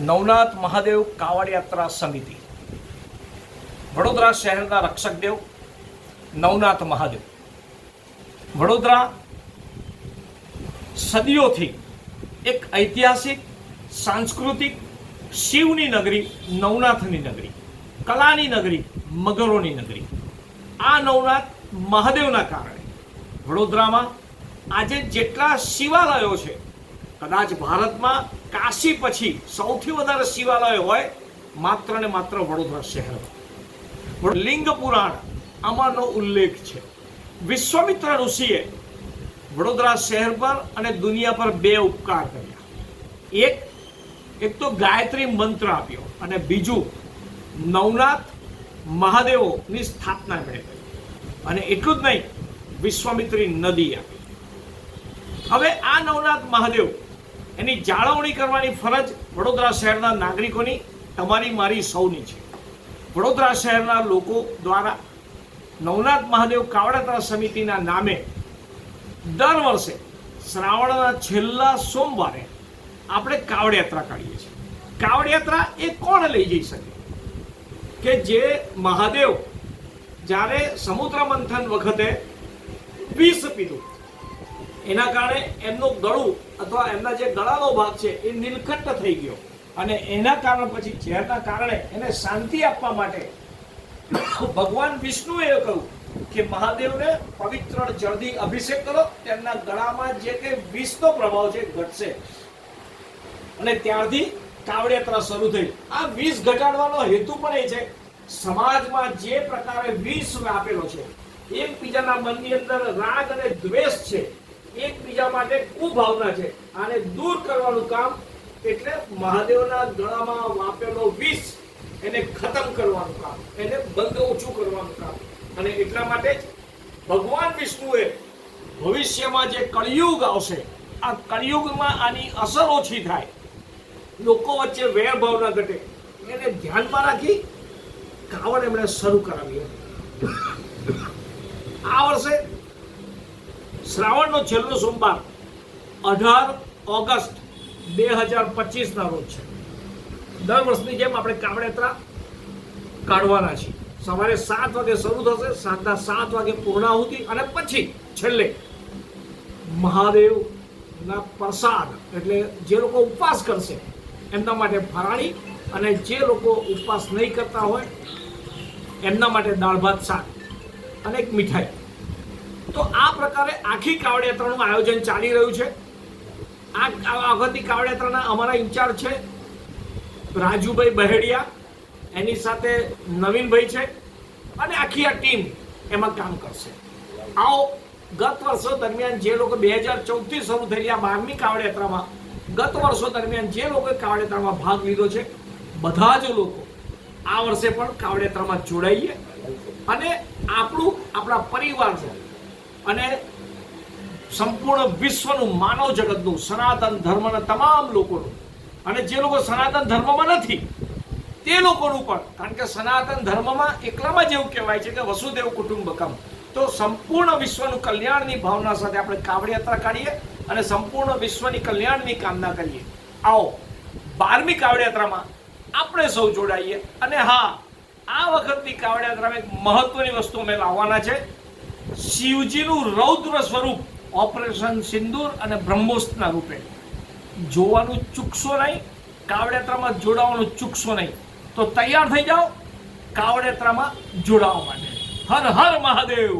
નવનાથ મહાદેવ કાવડ યાત્રા સમિતિ. વડોદરા શહેરના રક્ષક નવનાથ મહાદેવ. વડોદરા સદીઓથી એક ઐતિહાસિક, સાંસ્કૃતિક, શિવની નગરી, નવનાથની નગરી, કલાની નગરી, મગરોની નગરી. આ નવનાથ મહાદેવના કારણે વડોદરામાં આજે જેટલા શિવાલયો છે, કદાચ ભારતમાં કાશી પછી સૌથી વધારે શિવાલય હોય, માત્ર ને માત્ર વડોદરા શહેરમાં. લિંગ પુરાણ આમાંનો ઉલ્લેખ છે. વિશ્વામિત્ર ઋષિએ વડોદરા શહેર પર અને દુનિયા પર બે ઉપકાર કર્યા. એક એક તો ગાયત્રી મંત્ર આપ્યો અને બીજું નવનાથ મહાદેવોની સ્થાપના કરી. અને એટલું જ નહીં, વિશ્વામિત્રી નદી આપી. હવે આ નવનાથ મહાદેવ, એની જાળવણી કરવાની ફરજ વડોદરા શહેરના નાગરિકોની, તમારી, મારી સૌની છે. વડોદરા શહેરના લોકો દ્વારા નવનાથ મહાદેવ કાવડાતરા સમિતિના નામે દર વર્ષે શ્રાવણના છેલ્લા સોમવારે આપણે કાવડયાત્રા કાઢીએ છીએ. કાવડયાત્રા એ કોણ લઈ જઈ શકે? કે જે મહાદેવ જ્યારે સમુદ્ર મંથન વખતે વિષ પીધું એના કારણે એમનું ગળું અથવા એમના જે ગળાનો ભાગ છે એ નીલકંઠ થઈ ગયો. અને એના કારણે પછી ઝેરના કારણે એને શાંતિ આપવા માટે ભગવાન વિષ્ણુએ કહ્યું કે મહાદેવને પવિત્ર જળથી અભિષેક કરો, તેમના ગળામાં જે કે વિષનો પ્રભાવ છે ઘટશે. અને ત્યારથી કાવડિયાત્રા શરૂ થઈ. આ વિષ ઘટાડવાનો હેતુ પણ એ છે, સમાજમાં જે પ્રકારે વિષ વ્યાપેલો છે, એકબીજાના મનની અંદર રાગ અને દ્વેષ છે એકબીજા માટે કુભાવના છે. આને દૂર કરવાનું કામ એટલે મહાદેવના ગળામાં વાપેલો વિષ એને ખતમ કરવાનું કામ, એને બંધ ઓછું કરવાનું કામ. અને એટલા માટે જ ભગવાન વિષ્ણુએ ભવિષ્યમાં જે કળિયુગ આવશે, આ કળિયુગમાં આની અસર ઓછી થાય. લોકો વચ્ચે વેર ભાવના ઘટે. એને ધ્યાનમાં રાખી કાવડ એમણે શરૂ કરાવી. આ વર્ષે શ્રાવણનો છેલ્લો સોમવાર, અઢાર ઓગસ્ટ બે હજાર પચીસના રોજ છે. દર વર્ષની જેમ આપણે કાવડેતરા કાઢવાના છીએ. સવારે સાત વાગે શરૂ થશે, સાંજના સાત વાગે પૂર્ણાહુતિ અને પછી છેલ્લે મહાદેવના પ્રસાદ. એટલે જે લોકો ઉપવાસ કરશે, એમના માટે ફરાળી અને જે લોકો ઉપવાસ નહીં કરતા હોય, એમના માટે દાળ ભાત શાક અને એક મીઠાઈ. તો આ પ્રકારે આખી કાવડ યાત્રાનું આયોજન ચાલી રહ્યું છે. આ વખતની કાવડ યાત્રાના અમારા ઇન્ચાર્જ છે રાજુભાઈ બહેડિયા, એની સાથે નવીનભાઈ છે અને આખી આ ટીમ એમાં કામ કરશે. આવો ગત વર્ષો દરમિયાન જે લોકો બે હજાર ચૌદથી શરૂ થયેલી આ બારમી કાવડ યાત્રામાં ગત વર્ષો દરમિયાન જે લોકોએ કાવડ યાત્રામાં ભાગ લીધો છે, બધા જ લોકો આ વર્ષે પણ કાવડ યાત્રામાં જોડાઈએ. અને આપણું, આપણા પરિવાર છે અને સંપૂર્ણ વિશ્વનું માનવ જગતનું સનાતન ધર્મના તમામ લોકોનું. અને જે લોકો સનાતન ધર્મમાં નથી, તે લોકોનું પણ. કારણ કે સનાતન ધર્મમાં એકલામાં જ એવું કહેવાય છે કે વસુદેવ કુટુંબકમ. તો સંપૂર્ણ વિશ્વનું કલ્યાણની ભાવના સાથે આપણે કાવડ યાત્રા કાઢીએ અને સંપૂર્ણ વિશ્વની કલ્યાણની કામના કરીએ. આવો, બારમી કાવડ યાત્રામાં આપણે સૌ જોડાઈએ. અને હા, આ વખતની કાવડ યાત્રામાં એક મહત્વની વસ્તુ અમે લાવવાના છે. શિવજીનું રૌદ્ર સ્વરૂપ ઓપરેશન સિંદૂર અને બ્રહ્મોસ્ત્રના રૂપે. જોવાનું ચૂકશો નહીં, કાવડેત્રામાં જોડાવાનું ચૂકશો નહીં. તો તૈયાર થઈ જાઓ, કાવડેત્રામાં જોડાવા માટે. હર હર મહાદેવ.